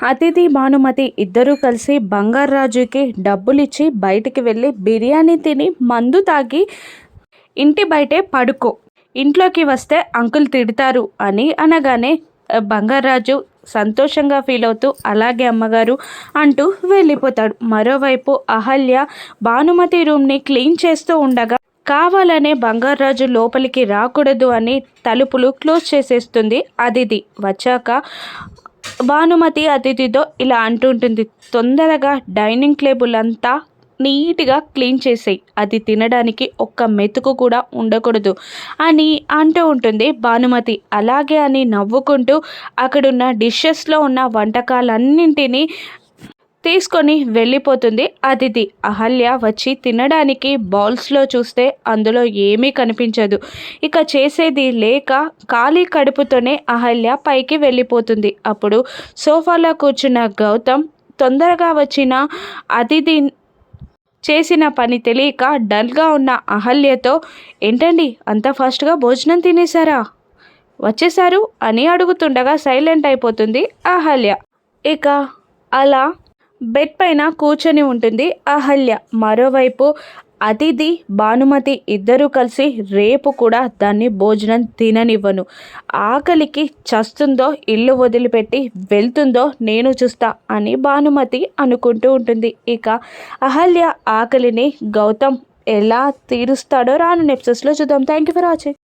అతిథి భానుమతి ఇద్దరూ కలిసి బంగారాజుకి డబ్బులిచ్చి బయటికి వెళ్ళి బిర్యానీ తిని మందు తాగి ఇంటి బయటే పడుకో. ఇంట్లోకి వస్తే అంకుల్ తిడతారు అని అనగానే బంగారాజు సంతోషంగా ఫీల్ అవుతూ అలాగే అమ్మగారు అంటూ వెళ్ళిపోతాడు. మరోవైపు అహల్య భానుమతి రూమ్ని క్లీన్ చేస్తూ ఉండగా కావాలనే బంగారాజు లోపలికి రాకూడదు అని తలుపులు క్లోజ్ చేసేస్తుంది అదితి వచ్చాక భానుమతి అతిథితో ఇలా అంటుంటుంది. తొందరగా డైనింగ్ టేబుల్ అంతా నీట్గా క్లీన్ చేసేయి. అది తినడానికి ఒక్క మెతుకు కూడా ఉండకూడదు అని అంటూ ఉంటుంది భానుమతి. అలాగే అని నవ్వుకుంటూ అక్కడున్న డిషెస్లో ఉన్న వంటకాలన్నింటినీ తీసుకొని వెళ్ళిపోతుంది. అతిథి అహల్య వచ్చి తినడానికి బౌల్స్లో చూస్తే అందులో ఏమీ కనిపించదు. ఇక చేసేది లేక ఖాళీ కడుపుతోనే అహల్య పైకి వెళ్ళిపోతుంది. అప్పుడు సోఫాలో కూర్చున్న గౌతమ్ తొందరగా వచ్చిన అతిథి చేసిన పని తెలియక డల్గా ఉన్న అహల్యతో ఏంటండి అంత ఫాస్ట్గా భోజనం తినేశారా? వచ్చేశారు? అని అడుగుతుండగా సైలెంట్ అయిపోతుంది అహల్య. ఇక అలా బెడ్ పైన కూర్చొని ఉంటుంది అహల్య. మరోవైపు అతిథి భానుమతి ఇద్దరూ కలిసి రేపు కూడా దాన్ని భోజనం తిననివ్వను. ఆకలికి చస్తుందో ఇల్లు వదిలిపెట్టి వెళ్తుందో నేను చూస్తా అని భానుమతి అనుకుంటూ ఉంటుంది. ఇక అహల్య ఆకలిని గౌతమ్ ఎలా తీరుస్తాడో రాను నెప్సెస్లో చూద్దాం. Thank you for watching